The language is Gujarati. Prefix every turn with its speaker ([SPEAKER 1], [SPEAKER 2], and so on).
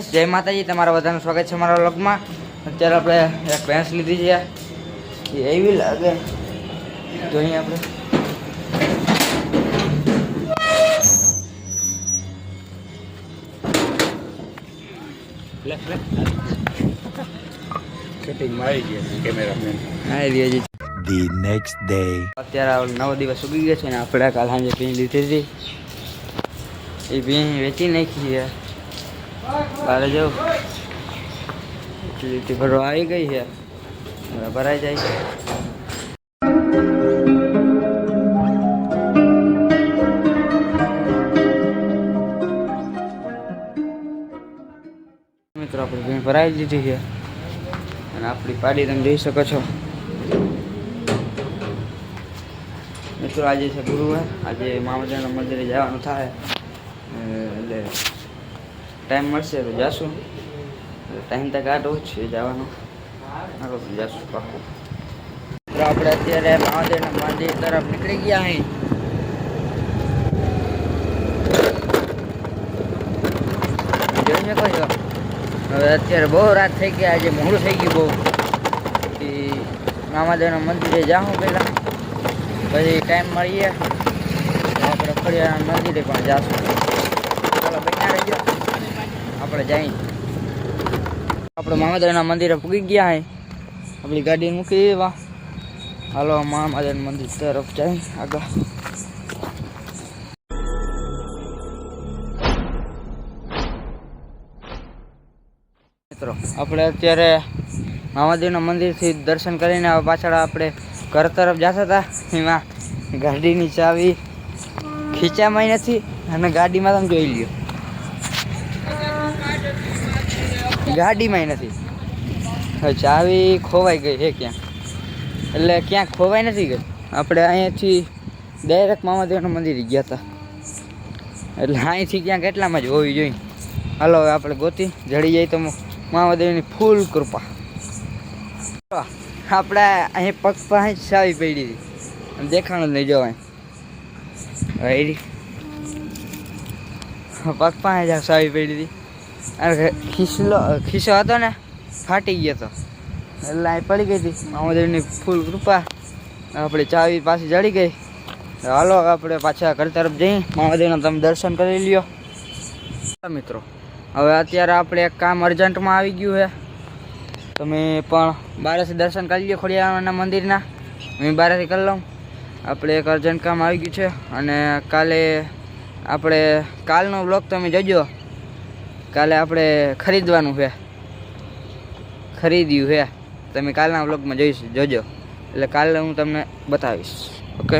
[SPEAKER 1] જય માતાજી તમારા બધાનું સ્વાગત છે મારા વ્લોગમાં. અત્યારે આપણે એક ભેંસ લીધી છે. એ એવી લાગે. જોઈએ આપણે. અત્યારે નવ દિવસ ઉગી ગયો છે ને આપણે કાલ સાંજે ભીણ લીધી હતી. એ ભીણ વેચી નાખી છે. બહાર જવું. લીટી ભરવા આવી ગઈ છે. ભરાઈ જાય છે. મિત્રો, આપણે ભીણ ભરાઈ દીધી છે. અને આપણી પાડી તમે જોઈ શકો છો. મિત્રો, આજે છે ગુરુવાર. આજે મામદાના મંદિરે જવાનું થાય. એટલે ટાઈમ મળશે તો જાશું. ટાઈમ તો કાઢવો જ છે જવાનો. હાલો તો જાશું પાકું. મિત્રો આપણે અત્યારે મહાદેવના મંદિર તરફ નીકળી ગયા અહીં. જોઈ શકો છો હવે અત્યારે બહુ રાત થઈ ગઈ, આજે મોડું થઈ ગયું બહુ. પછી મામાદેવના મંદિરે જાઉં પહેલાં. પછી ટાઈમ મળીએ. તો આપણે ફળિયાના મંદિરે પણ જાશું. ચાલો, બન્યા રહેજો. આપણે જઈએ આપણે મહાદેવના મંદિરે પૂગી ગયા હે. આપણી ગાડી મૂકી દેવા હાલો મહાદેવ મંદિર તરફ જઈ, આગળ. મિત્રો, આપણે અત્યારે મામાદેવના મંદિરથી દર્શન કરીને પાછળ આપણે ઘર તરફ જતા હતા. એમાં ગાડીની ચાવી ખીચામાં નથી અને ગાડીમાં તમે જોઈ લ્યો. ગાડીમાં નથી. ચાવી ખોવાઈ ગઈ છે ક્યાં એટલે ક્યાંક ખોવાઈ નથી ગઈ. આપણે અહીંયાથી ડાયરેક્ટ મામાદેવના મંદિરે ગયા હતા. એટલે અહીંથી ક્યાંક એટલામાં જ હોવી જોઈએ. હાલો, હવે આપણે ગોતી જડી જાય તો મહાદેવની ફૂલ કૃપા. આપણે અહીં પગ પાસે જ ચાવી પડી હતી. દેખાણું જ નહીં જોવાય. પગ પાસે જ સાવી પડી હતી. ખીસલો ખીસો હતો ને, ફાટી ગયો હતો એટલે અહીં પડી ગઈ હતી. મહાદેવની ફૂલ કૃપા. આપણી ચાવી પાછી જડી ગઈ. હાલો, આપણે પાછા ઘર તરફ જઈ મહાદેવના તમે દર્શન કરી લ્યો. મિત્રો. હવે અત્યારે આપણે એક કામ અર્જન્ટમાં આવી ગયું છે. તમે પણ બારેથી દર્શન કરી લ્યો ખોડિયાના મંદિરના. હું બારેથી કરી લઉં. આપણે એક અર્જન્ટ કામ આવી ગયું છે. અને કાલે આપણે કાલનો બ્લોગ તમે જોજો. કાલે આપણે ખરીદવાનું છે ખરીદ્યું છે તમે કાલના બ્લોગમાં જોઈશ, જોજો. એટલે કાલે હું તમને બતાવીશ. ઓકે